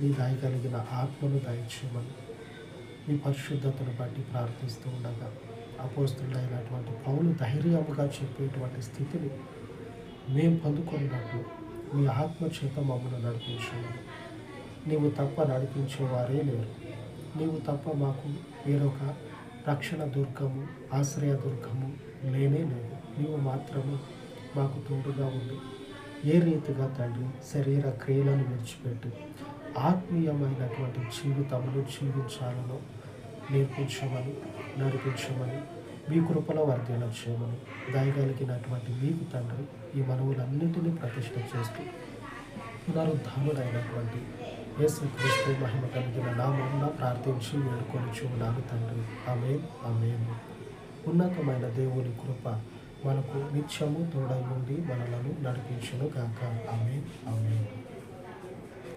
నీ కలిగిన ఆత్మను దయచేయమని మీ పరిశుద్ధతను బట్టి ప్రార్థిస్తూ ఉండగా అపోస్తుడైనటువంటి పౌలు ధైర్యముగా చెప్పేటువంటి స్థితిని మేము పొందుకున్నట్లు మీ ఆత్మ చేత మమ్మల్ని నడిపించమని. నీవు తప్ప నడిపించేవారే లేరు. నీవు తప్ప మాకు వేరొక రక్షణ దుర్గము ఆశ్రయ దుర్గము లేనే లేదు. నీవు మాత్రము మాకు తోడుగా ఉండి. ఏ రీతిగా తండ్రి శరీర క్రియలను విడిచిపెట్టి. ఆత్మీయమైనటువంటి జీవితమును జీవించాలనో నేర్పించమని నడిపించమని మీ కృపలో వర్ధన చేయమని దయగలిగినటువంటి మీకు తండ్రి ఈ మనవులన్నింటినీ ప్రతిష్ట చేస్తూ పునరుద్ధానుడైనటువంటి యేసుక్రీస్తు మహిమ కలిగిన నామం ప్రార్థించి వేడుకొని చూడాలి తండ్రి. ఆమె ఆమె ఉన్నతమైన దేవుని కృప మనకు నిత్యము తోడై ఉండి మనలను నడిపించును కాక ఆమె ఆమె